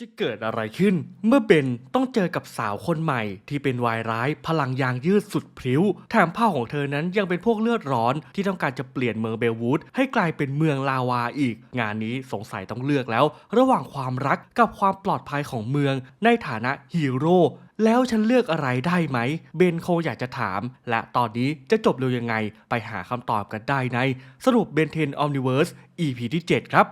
จะเกิดอะไรขึ้น เมื่อเบนต้องเจอกับสาวคนใหม่ ที่เป็นวายร้ายพลังยางยืดสุดพริ้วแถมผ้าของเธอนั้นยังเป็นพวกเลือดร้อนที่ต้องการจะเปลี่ยนเมืองเบลวูดให้กลายเป็นเมืองลาวาอีก งานนี้สงสัยต้องเลือกแล้ว ระหว่างความรักกับความปลอดภัยของเมือง ในฐานะฮีโร่แล้วฉันเลือกอะไรได้ไหม เบนโคอยากจะถาม และตอนนี้จะจบเร็วยังไง ไปหาคำตอบกันได้ใน สรุปเบนเทนออมนิเวิร์ส EP ที่ 7 ครับ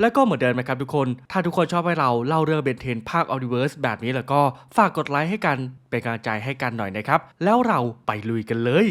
และก็เหมือนเดิมนะครับทุกคน ถ้าทุกคนชอบให้เราเล่าเรื่องเบนเทนภาคอ l ลิเวิร์สแบบนี้แล้วก็ฝากกดไลค์ให้กันเป็นกำลังใจให้กันหน่อยนะครับ แล้วเราไปลุยกันเลย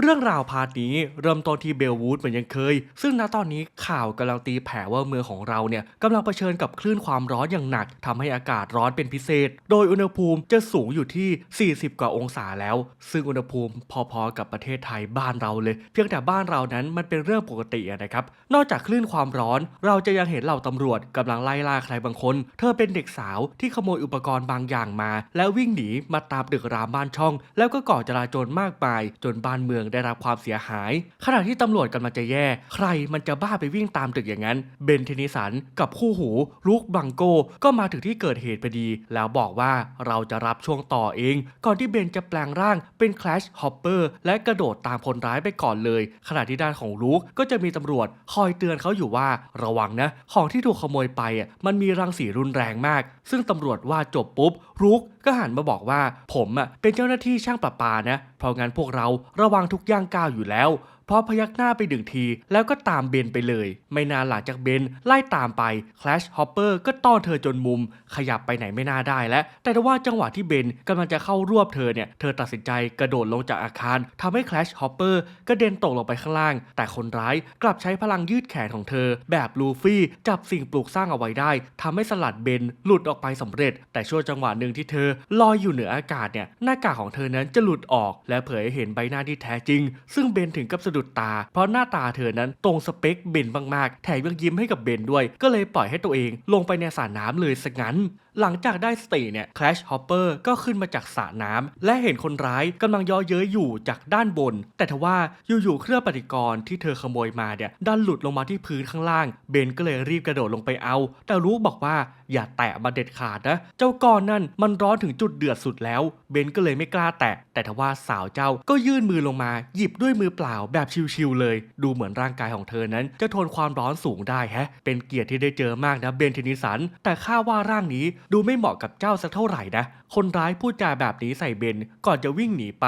เรื่องราวพาร์ทนี้เริ่มต้นที่เบลวูดเหมือนยังเคย ซึ่งณตอนนี้ข่าวกำลังตีแผ่ว่าเมืองของเราเนี่ยกำลังเผชิญกับคลื่นความร้อนอย่างหนักทำให้อากาศร้อนเป็นพิเศษ โดยอุณหภูมิจะสูงอยู่ที่ 40 กว่าองศาแล้ว ซึ่งอุณหภูมิพอๆกับประเทศไทยบ้านเราเลย เพียงแต่บ้านเรานั้นมันเป็นเรื่องปกตินะครับ นอกจากคลื่นความร้อน เราจะยังเห็นเหล่าตำรวจกำลังไล่ล่าใครบางคน เธอเป็นเด็กสาวที่ขโมยอุปกรณ์บางอย่างมา แล้ววิ่งหนีมาตามดึกรามบ้านช่อง แล้วก็ก่อจราจรมากมายจนบ้านเมืองได้รับความเสียหาย ขณะที่ตำรวจกำลังจะแย่ ใครมันจะบ้าไปวิ่งตามตึกอย่างนั้น เบนเทนิสันกับคู่หูลุกบังโกก็มาถึงที่เกิดเหตุพอดี แล้วบอกว่าเราจะรับช่วงต่อเอง ก่อนที่เบนจะแปลงร่างเป็นคลชฮอปเปอร์และกระโดดตามคนร้ายไปก่อนเลย ขณะที่ด้านของลุกก็จะมีตำรวจคอยเตือนเขาอยู่ว่าระวังนะ ของที่ถูกขโมยไปอะมันมีรังสีรุนแรงมาก ซึ่งตำรวจว่าจบปุ๊บลุกก็หันมาบอกว่า ผมอะเป็นเจ้าหน้าที่ช่างประปานะ เพราะงั้นพวกเราระวังทุกย่างก้าวอยู่แล้ว พอพยักหน้าไปหนึ่งที แล้วก็ตามเบนไปเลย ไม่นานหลังจากเบนไล่ตามไป Clash Hopper ก็ต้อนเธอจนมุม ขยับไปไหนไม่น่าได้แล้ว แต่ว่าจังหวะที่เบนกำลังจะเข้ารวบเธอเนี่ย เธอตัดสินใจกระโดดลงจากอาคารทำให้ Clash Hopper กระเด็นตกลงไปข้างล่าง แต่คนร้ายกลับใช้พลังยืดแขนของเธอ แบบลูฟี่จับสิ่งปลูกสร้างเอาไว้ได้ทำให้สลัดเบนหลุดออกไปสำเร็จ แต่ช่วงจังหวะหนึ่งที่เธอลอยอยู่เหนืออากาศเนี่ยหน้ากากของเธอนั้นจะหลุดออก และเผยให้เห็นใบหน้าที่แท้จริง ซึ่งเบนถึงกับสะดุดตา เพราะหน้าตาเธอนั้นตรงสเปคเบนมากๆ แถมยังยิ้มให้กับเบนด้วย ก็เลยปล่อยให้ตัวเองลงไปในสระน้ำเลยสักงั้น หลังจากได้สติเนี่ย Clash Hopper ก็ขึ้นมาจากสระน้ำและเห็นคนร้ายกำลังย่อเย้ยอยู่จากด้านบน แต่ทว่าอยู่ๆเครื่องปฏิกรณ์ที่เธอขโมยมาเนี่ยดันหลุดลงมาที่พื้นข้างล่าง เบนก็เลยรีบกระโดดลงไปเอา แต่รู้บอกว่าอย่าแตะมาเด็ดขาดนะ เจ้าก้อนนั่นมันร้อนถึงจุดเดือดสุดแล้ว เบนก็เลยไม่กล้าแตะ แต่ทว่าสาวเจ้าก็ยื่นมือลงมาหยิบด้วยมือเปล่าแบบชิวๆเลย ดูเหมือนร่างกายของเธอนั้น จะทนความร้อนสูงได้แฮะ เป็นเกียรติที่ได้เจอมากนะเบนเทนิสัน แต่ข้าว่าร่างนี้ดูไม่เหมาะกับเจ้าสักเท่าไหร่นะ คนร้ายพูดจาแบบนี้ใส่เบนก่อนจะวิ่งหนีไป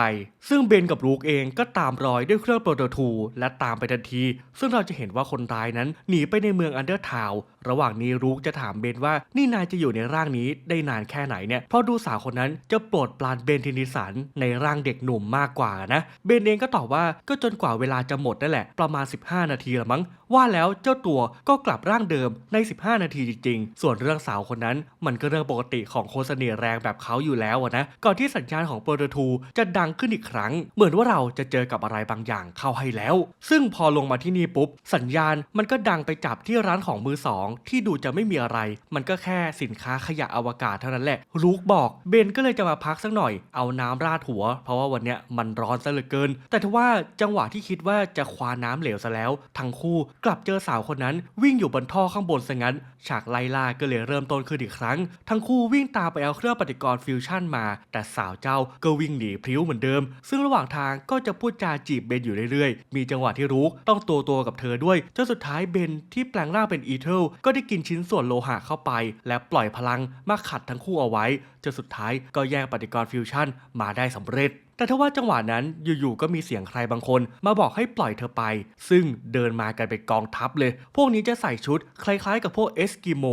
ซึ่งเบนกับลูกเองก็ตามรอยด้วยเครื่องโปรโตทูและตามไปทันที ซึ่งเราจะเห็นว่าคนร้ายนั้นหนีไปในเมืองอันเดอร์ทาวระหว่างนี้ลูกจะถามเบนว่านี่นายจะอยู่ในร่างนี้ได้นานแค่ไหนเนี่ยเพราะดูสาวคนนั้นจะโปรดปรานเบนเทนิสันในร่างเด็กหนุ่มมากกว่านะเบนเองก็ตอบว่าก็จนกว่าเวลาจะหมดนั่นแหละประมาณ 15 นาทีละมั้ง ว่าแล้วเจ้าตัวก็กลับร่างเดิมใน 15 นาทีจริงๆ ส่วนเรื่องสาวคนนั้นมันก็เรื่องปกติของโคนเน่ห์แรงแบบเขาอยู่แล้วนะก่อนที่สัญญาณของโปรโตทูจะดังขึ้นอีกครั้ง เหมือนว่าเราจะเจอกับอะไรบางอย่างเข้าให้แล้ว ซึ่งพอลงมาที่นี่ปุ๊บ สัญญาณมันก็ดังไปจับที่ร้านของมือสองที่ดูจะไม่มีอะไร มันก็แค่สินค้าขยะอวกาศเท่านั้นแหละ ลูกบอกเบนก็เลยจะมาพักสักหน่อยเอาน้ำราดหัว เพราะว่าวันเนี้ยมันร้อนซะเหลือเกิน แต่ทว่าจังหวะที่คิดว่าจะคว้าน้ำเหลวซะแล้ว ทั้งคู่กลับเจอสาวคนนั้น วิ่งอยู่บนท่อข้างบนซะงั้น ฉากไล่ล่าก็เลยเริ่มต้นขึ้นอีกครั้ง ทั้งคู่วิ่งตามไปเอาเครื่องปฏิกรณ์ฟิวชั่นมา แต่สาวเจ้าก็วิ่งหนีพริ้วเหมือนเดิม ซึ่งระหว่างทางก็จะพูดจาจีบเบนอยู่เรื่อยๆ มีจังหวะที่รู้ต้องตัวตัวกับเธอด้วยจนสุดท้ายเบนที่แปลงร่างเป็นอีเทลก็ได้กินชิ้นส่วนโลหะเข้าไป และปล่อยพลังมาขัดทั้งคู่เอาไว้จนสุดท้ายก็แยกปฏิกรณ์ฟิวชั่นมาได้สำเร็จแต่ถ้าว่าจังหวะนั้นอยู่ๆก็มีเสียงใครบางคนมาบอกให้ปล่อยเธอไป ซึ่งเดินมากันเป็นกองทัพเลย พวกนี้จะใส่ชุดคล้ายๆกับพวกเอสกิโม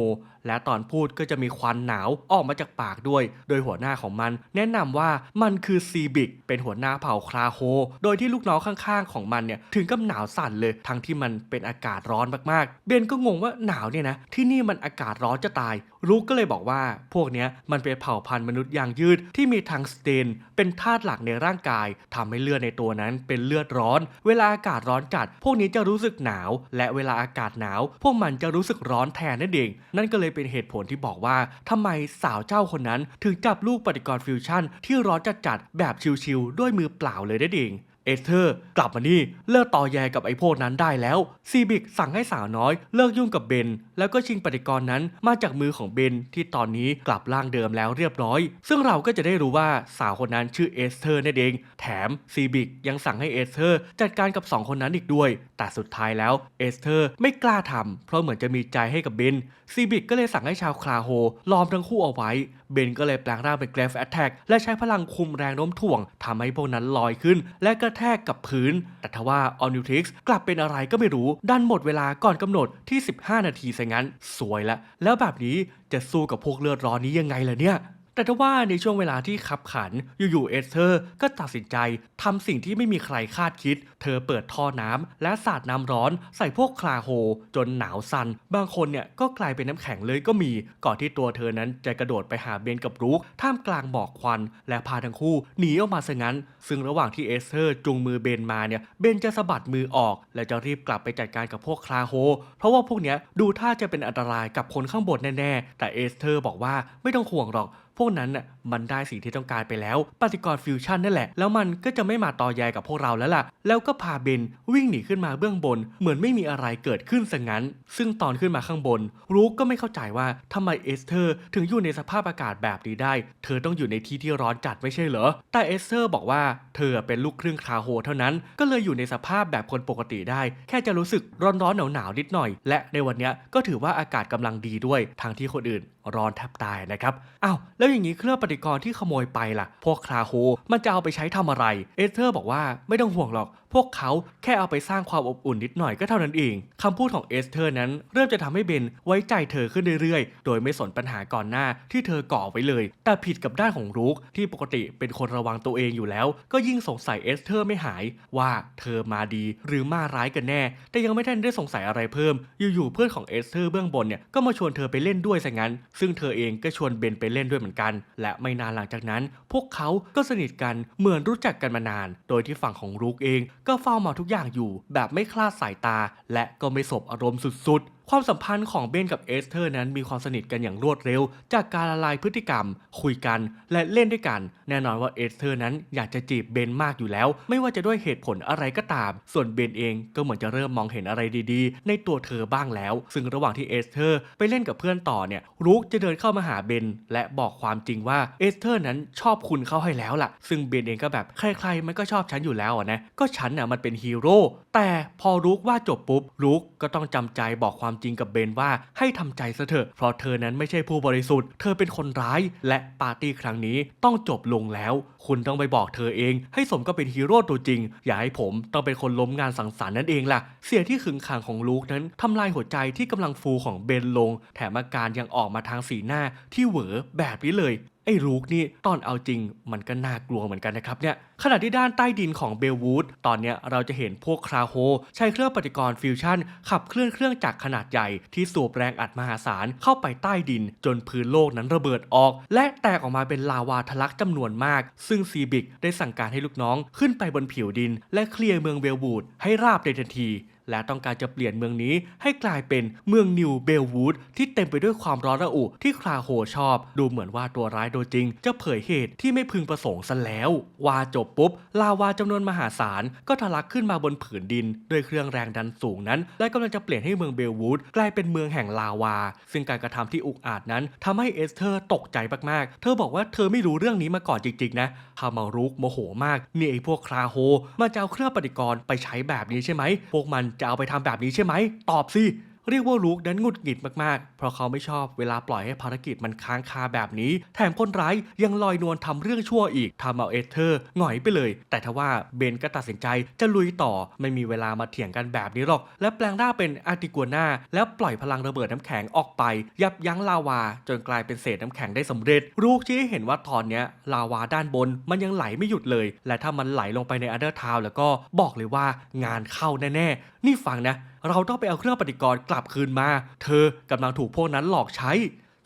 และตอนพูดก็จะมีควันหนาวออกมาจากปากด้วย โดยหัวหน้าของมัน แนะนำว่ามันคือซีบิกเป็นหัวหน้าเผ่าคราโฮ โดยที่ลูกน้องข้างๆของมันเนี่ยถึงกับหนาวสั่นเลย ทั้งที่มันเป็นอากาศร้อนมากๆ เบนก็งงว่าหนาวเนี่ยนะที่นี่มันอากาศร้อนจะตาย ลูกก็เลยบอกว่า พวกเนี้ยมันเป็นเผ่าพันธุ์มนุษย์ยางยืดที่มีทางสเตนเป็นธาตุหลักในร่างกายทำให้เลือดในตัวนั้นเป็นเลือดร้อน เวลาอากาศร้อนจัด พวกนี้จะรู้สึกหนาว และเวลาอากาศหนาว พวกมันจะรู้สึกร้อนแทนนั่นเอง นั่นก็เลยเป็นเหตุผลที่บอกว่าทำไมสาวเจ้าคนนั้น ถึงจับลูกปฏิกรณ์ฟิวชั่น ที่ร้อนจัดๆแบบชิวๆด้วยมือเปล่าเลยนั่นเองเอสเธอร์กลับมานี่ เลิกต่อแยกับไอ้พวกนั้นได้แล้ว ซีบิกสั่งให้สาวน้อยเลิกยุ่งกับเบน แล้วก็ชิงปฏิกรณ์นั้นมาจากมือของเบนที่ตอนนี้กลับร่างเดิมแล้วเรียบร้อย ซึ่งเราก็จะได้รู้ว่าสาวคนนั้นชื่อเอสเธอร์นั่นเอง แถมซีบิกยังสั่งให้เอสเธอร์จัดการกับสองคนนั้นอีกด้วย แต่สุดท้ายแล้วเอสเธอร์ไม่กล้าทำเพราะเหมือนจะมีใจให้กับเบนซีบิกก็เลยสั่งให้ชาวคลาโฮล้อมทั้งคู่เอาไว้ เบนก็เลยแปลงร่างเป็นเกรฟแอตแทกและใช้พลังคุมแรงโน้มถ่วงทำให้พวกนั้นลอยขึ้น และกระแทกกับพื้น แต่ทว่าออนิวทิกส์กลับเป็นอะไรก็ไม่รู้ดันหมดเวลาก่อนกำหนดที่ 15 นาทีซงั้นสวยละแล้วแบบนี้จะสู้กับพวกเลือดร้อนนี้ยังไงล่ะเนี่ย แต่ทว่าในช่วงเวลาที่ขับขัน อยู่ๆเอสเธอร์ก็ตัดสินใจทำสิ่งที่ไม่มีใครคาดคิด เธอเปิดท่อน้ำและสาดน้ำร้อนใส่พวกคลาโฮ จนหนาวสัน่น บางคนเนี่ยก็กลายเป็นน้ำแข็งเลยก็มี ก่อนที่ตัวเธอนั้นจะกระโดดไปหาเบนกับรูคท่ามกลางหมอกควัน และพาทั้งคู่หนีออกมาซะงั้น ซึ่งระหว่างที่เอสเธอร์จูงมือเบนมาเนี่ย เบนจะสะบัดมือออก และจะรีบกลับไปจัดการกับพวกคลาโฮ เพราะว่าพวกเนี้ยดูท่าจะเป็นอันตรายกับคนข้างบนแน่ๆ แต่เอสเธอร์บอกว่าไม่ต้องห่วงหรอก พวกนั้นน่ะมันได้สิ่งที่ต้องการไปแล้ว ปฏิกรณ์ฟิวชั่นนั่นแหละ แล้วมันก็จะไม่มาต่อแยกับพวกเราแล้วล่ะ แล้วก็พาเบนวิ่งหนีขึ้นมาเบื้องบน เหมือนไม่มีอะไรเกิดขึ้นซะงั้น ซึ่งตอนขึ้นมาข้างบน รูกก็ไม่เข้าใจว่าทำไมเอสเธอร์ถึงอยู่ในสภาพอากาศแบบนี้ได้ เธอต้องอยู่ในที่ที่ร้อนจัดไม่ใช่เหรอ แต่เอสเธอร์บอกว่าเธอเป็นลูกครึ่งคาโฮเท่านั้น ก็เลยอยู่ในสภาพแบบคนปกติได้ แค่จะรู้สึกร้อนๆหนาวๆนิดหน่อย และในวันนี้ก็ถือว่าอากาศกำลังดีด้วยทางที่คนอื่นร้อนแทบตายนะครับ อ้าวแล้วอย่างนี้เครื่องปฏิกรณ์ที่ขโมยไปล่ะ พวกคลาโฮมันจะเอาไปใช้ทำอะไร เอสเธอร์บอกว่าไม่ต้องห่วงหรอกพวกเขาแค่เอาไปสร้างความอบอุ่นนิดหน่อยก็เท่านั้นเองคำพูดของเอสเธอร์นั้นเริ่มจะทำให้เบนไว้ใจเธอขึ้นเรื่อยๆ โดยไม่สนปัญหาก่อนหน้าที่เธอก่อไว้เลย แต่ผิดกับด้านของรูคที่ปกติเป็นคนระวังตัวเองอยู่แล้ว ก็ยิ่งสงสัยเอสเธอร์ไม่หาย ว่าเธอมาดีหรือมาร้ายกันแน่ แต่ยังไม่ทันได้สงสัยอะไรเพิ่ม อยู่ๆเพื่อนของเอสเธอร์เบื้องบนเนี่ยก็มาชวนเธอไปเล่นด้วยซะงั้น ซึ่งเธอเองก็ชวนเบนไปเล่นด้วยเหมือนกัน และไม่นานหลังจากนั้น พวกเขาก็สนิทกันเหมือนรู้จักกันมานาน โดยที่ฝั่งของรูคเองก็เฝ้ามองทุกอย่างอยู่แบบไม่คลาดสายตา และก็ไม่สบอารมณ์สุดๆ ความสัมพันธ์ของเบนกับเอสเธอร์นั้นมีความสนิทกันอย่างรวดเร็ว จากการละลายพฤติกรรม คุยกันและเล่นด้วยกัน แน่นอนว่าเอสเธอร์นั้นอยากจะจีบเบนมากอยู่แล้ว ไม่ว่าจะด้วยเหตุผลอะไรก็ตาม ส่วนเบนเองก็เหมือนจะเริ่มมองเห็นอะไรดีๆ ในตัวเธอบ้างแล้ว ซึ่งระหว่างที่เอสเธอร์ไปเล่นกับเพื่อนต่อเนี่ยรูคจะเดินเข้ามาหาเบนและบอกความจริงว่าเอสเธอร์นั้นชอบคุณเข้าให้แล้วล่ะ ซึ่งเบนเองก็แบบใครๆมันก็ชอบฉันอยู่แล้วอะนะก็ฉันน่ะมันเป็นฮีโร่แต่พอรูคว่าจบปุ๊บรูคก็ต้องจำใจบอกความจริงกับเบนว่าให้ทำใจซะเถอะ เพราะเธอนั้นไม่ใช่ผู้บริสุทธิ์ เธอเป็นคนร้าย และปาร์ตี้ครั้งนี้ต้องจบลงแล้ว คุณต้องไปบอกเธอเอง ให้สมก็เป็นฮีโร่ตัวจริง อย่าให้ผมต้องเป็นคนล้มงานสังสรรค์นั่นเองล่ะ เสียที่ขึงขังของลูกนั้นทำลายหัวใจที่กำลังฟูของเบนลง แถมอาการยังออกมาทางสีหน้าที่เหวอแบบนี้เลย ไอ้รูกนี่ตอนเอาจริงมันก็น่ากลัวเหมือนกันนะครับเนี่ยขณะที่ด้านใต้ดินของเบลวูดตอนนี้เราจะเห็นพวกคราโฮใช้เครื่องปฏิกรณ์ฟิวชั่น ขับเคลื่อนเครื่องจักรขนาดใหญ่ที่สูบแรงอัดมหาศาลเข้าไปใต้ดิน จนพื้นโลกนั้นระเบิดออก และแตกออกมาเป็นลาวาทะลักจำนวนมาก ซึ่งซีบิกได้สั่งการให้ลูกน้องขึ้นไปบนผิวดิน และเคลียร์เมืองเบลวูดให้ราบในทันทีและต้องการจะเปลี่ยนเมืองนี้ให้กลายเป็นเมืองนิวเบลวูดที่เต็มไปด้วยความร้อนระอุที่คลาโฮชอบ ดูเหมือนว่าตัวร้ายโดยจริง จะเผยเหตุที่ไม่พึงประสงค์ซะแล้ว ว่าจบปุ๊บ ลาวาจำนวนมหาศาลก็ทะลักขึ้นมาบนผืนดินด้วยเครื่องแรงดันสูงนั้น และกำลังจะเปลี่ยนให้เมืองเบลวูดกลายเป็นเมืองแห่งลาวา ซึ่งการกระทำที่อุกอาจนั้นทำให้เอสเธอร์ตกใจมากๆ เธอบอกว่าเธอไม่รู้เรื่องนี้มาก่อนจริงๆนะทามารุกโมโหมากนี่ไอ้พวกคลาโฮมันจะเอาเครื่องปฏิกรณ์ไปใช้แบบนี้ใช่ไหมพวกมันจะเอาไปทำแบบนี้ใช่ไหมตอบสิ เรียกว่าลูกนั้นงุดหงิดมากๆ เพราะเขาไม่ชอบเวลาปล่อยให้ภารกิจมันค้างคาแบบนี้ แถมคนร้ายยังลอยนวลทำเรื่องชั่วอีกทำเอาเอเธอร์หงอยไปเลย แต่ทว่าเบนก็ตัดสินใจจะลุยต่อไม่มีเวลามาเถียงกันแบบนี้หรอก และแปลงร่างเป็นอาร์ติกัวนาแล้วปล่อยพลังระเบิดน้ำแข็งออกไป ยับยั้งลาวา จนกลายเป็นเศษน้ำแข็งได้สำเร็จ ลูกชี้เห็นว่าตอนเนี้ยลาวาด้านบนมันยังไหลไม่หยุดเลย และถ้ามันไหลลงไปในอันเดอร์ทาวแล้วก็บอกเลยว่างานเข้าแน่ๆ นี่ฟังนะ เราต้องไปเอาเครื่องปฏิกรณ์กลับคืนมา เธอกำลังถูกพวกนั้นหลอกใช้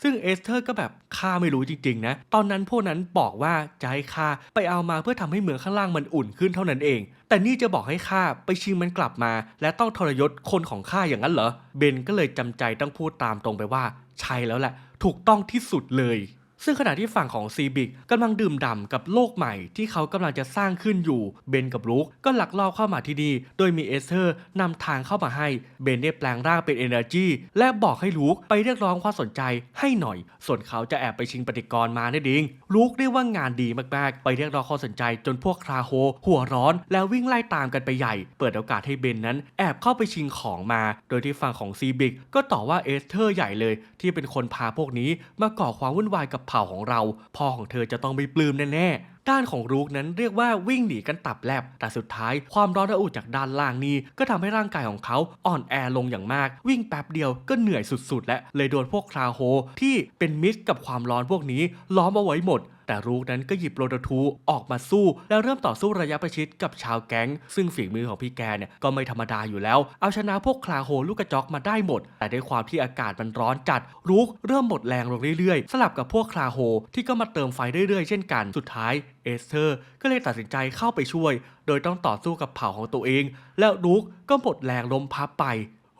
ซึ่งเอสเธอร์ก็แบบข้าไม่รู้จริงๆนะ ตอนนั้นพวกนั้นบอกว่าจะให้ข้าไปเอามาเพื่อทำให้เมืองข้างล่างมันอุ่นขึ้นเท่านั้นเอง แต่นี่จะบอกให้ข้าไปชิงมันกลับมา และต้องทรยศคนของข้าอย่างนั้นเหรอ เบนก็เลยจำใจต้องพูดตามตรงไปว่า ใช่แล้วแหละ ถูกต้องที่สุดเลย ซึ่งขณะที่ฝั่งของซีบิกกำลังดื่มด่ำกับโลกใหม่ที่เขากำลังจะสร้างขึ้นอยู่ เบนกับลูกก็ลักลอบเข้ามาที่นี่โดยมีเอสเธอร์นำทางเข้ามาให้ เบนได้แปลงร่างเป็น Energy และบอกให้ลูกไปเรียกร้องความสนใจให้หน่อย ส่วนเขาจะแอบไปชิงปฏิกรมานั่นเองลูกเรียกว่างานดีมากๆ ไปเรียกร้องความสนใจจนพวกคราโฮหัวร้อนแล้ววิ่งไล่ตามกันไปใหญ่ เปิดโอกาสให้เบนนั้นแอบเข้าไปชิงของมา โดยที่ฝั่งของซีบิกก็ต่อว่าเอสเธอร์ใหญ่เลย ที่เป็นคนพาพวกนี้มาก่อความวุ่นวายกับเผ่าของเรา พ่อของเธอจะต้องไม่ปลื้มแน่ๆด้านของรูกนั้นเรียกว่าวิ่งหนีกันตับแลบ แต่สุดท้ายความร้อนระอุจากด้านล่างนี้ ก็ทำให้ร่างกายของเขาอ่อนแอลงอย่างมาก วิ่งแป๊บเดียวก็เหนื่อยสุดๆ และเลยโดนพวกคราโฮที่เป็นมิตรกับความร้อนพวกนี้ ล้อมเอาไว้หมดแต่รูกนั้นก็หยิบโรดทูออกมาสู้ แล้วเริ่มต่อสู้ระยะประชิดกับชาวแก๊ง ซึ่งฝีมือของพี่แกเนี่ยก็ไม่ธรรมดาอยู่แล้ว เอาชนะพวกคลาโฮลูกกระจอกมาได้หมด แต่ด้วยความที่อากาศมันร้อนจัดรูกเริ่มหมดแรงลงเรื่อยๆ สลับกับพวกคลาโฮที่ก็มาเติมไฟเรื่อยๆ เช่นกัน สุดท้าย เอสเธอร์ก็เลยตัดสินใจเข้าไปช่วย โดยต้องต่อสู้กับเผ่าของตัวเอง แล้วลูกก็หมดแรงล้มพับไป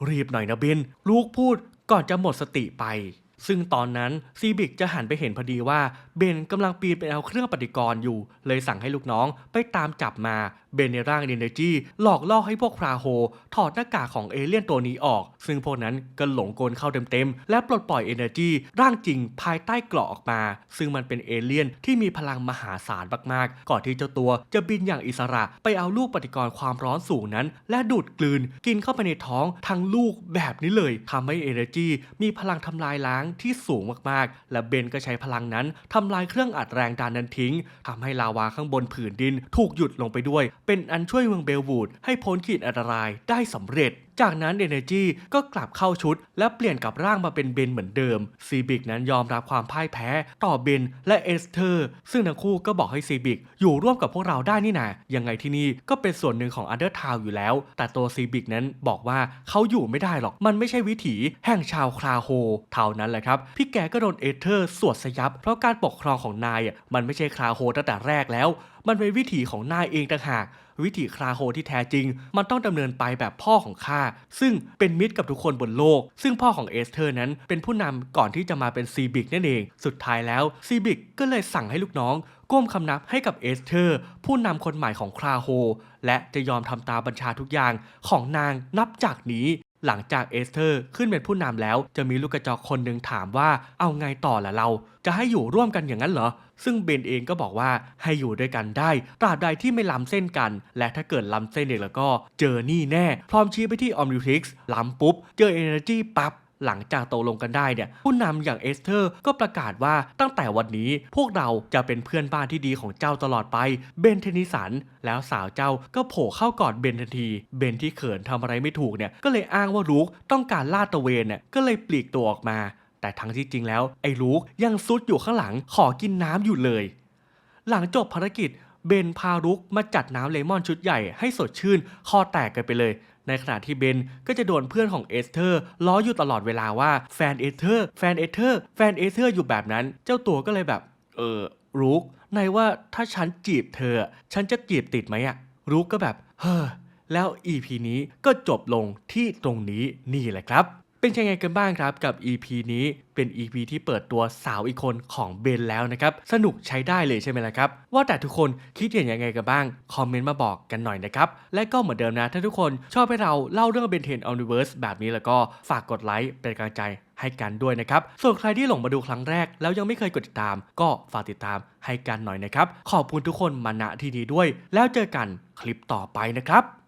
รีบหน่อยนะเบนลูกพูดก่อนจะหมดสติไป ซึ่งตอนนั้นซีบิกจะหันไปเห็นพอดีว่าเบนกำลังปีนไปเอาเครื่องปฏิกรณ์อยู่ เลยสั่งให้ลูกน้องไปตามจับมา เบนในร่างเอเนจีหลอกล่อให้พวกพราโฮถอดหน้ากากของเอเลี่ยนตัวนี้ออก ซึ่งพวกนั้นก็หลงกลเข้าเต็มๆ และปลดปล่อยเอเนจีร่างจริงภายใต้เกราะออกมา ซึ่งมันเป็นเอเลี่ยนที่มีพลังมหาศาลมากๆ ก่อนที่เจ้าตัวจะบินอย่างอิสระไปเอาลูกปฏิกรณ์ความร้อนสูงนั้น และดูดกลืนกินเข้าไปในท้องทั้งลูกแบบนี้เลยทำให้เอเนจีมีพลังทำลายล้างที่สูงมากๆ และเบนก็ใช้พลังนั้นทำลายเครื่องอัดแรงดันนั้นทิ้งทำให้ลาวาข้างบนผืนดินถูกหยุดลงไปด้วย เป็นอันช่วยเมืองเบลวูดให้พ้นขีดอันตรายได้สำเร็จจากนั้นเอเนจีก็กลับเข้าชุด และเปลี่ยนกับร่างมาเป็นเบนเหมือนเดิมซีบิกนั้นยอมรับความพ่ายแพ้ต่อเบนและเอสเธอร์ ซึ่งทั้งคู่ก็บอกให้ซีบิกอยู่ร่วมกับพวกเราได้นี่นะยังไงที่นี่ก็เป็นส่วนหนึ่งของอันเดอร์ทาวอยู่แล้ว แต่ตัวซีบิกนั้นบอกว่าเขาอยู่ไม่ได้หรอกมันไม่ใช่วิถีแห่งชาวคราโฮเท่านั้นแหละครับ พี่แกก็โดนเอสเธอร์สวดสยับ เพราะการปกครองของนายมันไม่ใช่คราโฮตั้งแต่แรกแล้ว มันเป็นวิถีของนายเองต่างหากวิถีคราโฮที่แท้จริง มันต้องดำเนินไปแบบพ่อของข้าซึ่งเป็นมิตรกับทุกคนบนโลก ซึ่งพ่อของเอสเธอร์นั้นเป็นผู้นำก่อนที่จะมาเป็นซีบิกนั่นเอง สุดท้ายแล้วซีบิกก็เลยสั่งให้ลูกน้องก้มคำนับให้กับเอสเธอร์ ผู้นำคนใหม่ของคราโฮ และจะยอมทำตามบัญชาทุกอย่างของนางนับจากนี้ หลังจากเอสเธอร์ขึ้นเป็นผู้นำแล้ว จะมีลูกกระจอกคนหนึ่งถามว่าเอาไงต่อล่ะเรา จะให้อยู่ร่วมกันอย่างนั้นเหรอ ซึ่งเบนเองก็บอกว่าให้อยู่ด้วยกันได้ ตราบใดที่ไม่ล้ำเส้นกัน และถ้าเกิดล้ำเส้นเองแล้วก็เจอนี่แน่ พร้อมชี้ไปที่ออมนิวทิกส์ล้ำปุ๊บ เจอเอเนอร์จีปั๊บ หลังจากตกลงกันได้เนี่ยผู้นำอย่างเอสเธอร์ก็ประกาศว่าตั้งแต่วันนี้พวกเราจะเป็นเพื่อนบ้านที่ดีของเจ้าตลอดไปเบนเทนิสัน แล้วสาวเจ้าก็โผล่เข้ากอดเบนทันที เบนที่เขินทำอะไรไม่ถูกเนี่ยก็เลยอ้างว่าลูกต้องการลาดตะเวนเนี่ยก็เลยปลีกตัวออกมา แต่ทั้งที่จริงแล้วไอ้ลูกยังซุดอยู่ข้างหลังขอกินน้ำอยู่เลย หลังจบภารกิจเบนพารุกมาจัดน้ำเลมอนชุดใหญ่ให้สดชื่น คอแตกกันไปเลย ในขณะที่เบนก็จะโดนเพื่อนของเอสเธอร์ล้ออยู่ตลอดเวลาว่าแฟนเอสเธอร์แฟนเอสเธอร์แฟนเอสเธอร์อยู่แบบนั้น เจ้าตัวก็เลยแบบ เออรุกนายว่าถ้าฉันจีบเธอ ฉันจะจีบติดไหมอะรุกก็แบบ เฮ้อแล้ว EP นี้ก็จบลงที่ตรงนี้นี่แหละครับ เป็นยังไงกันบ้างครับกับ EP นี้เป็น EP ที่เปิดตัวสาวอีกคนของเบนแล้วนะครับสนุกใช้ได้เลยใช่ไหมล่ะครับ ว่าแต่ทุกคนคิดเห็นยังไงกันบ้าง คอมเมนต์มาบอกกันหน่อยนะครับ และก็เหมือนเดิมนะ ถ้าทุกคนชอบให้เราเล่าเรื่องเบนเทนอ n นิเวิร์สแบบนี้แล้วก็ฝากกดไลค์เป็นกำลังใจให้กันด้วยนะครับ ส่วนใครที่หลงมาดูครั้งแรก แล้วยังไม่เคยกดติดตาม ก็ฝากติดตามให้กันหน่อยนะครับ ขอบคุณทุกคนมาณที่นี้ด้วย แล้วเจอกันคลิปต่อไปนะครับ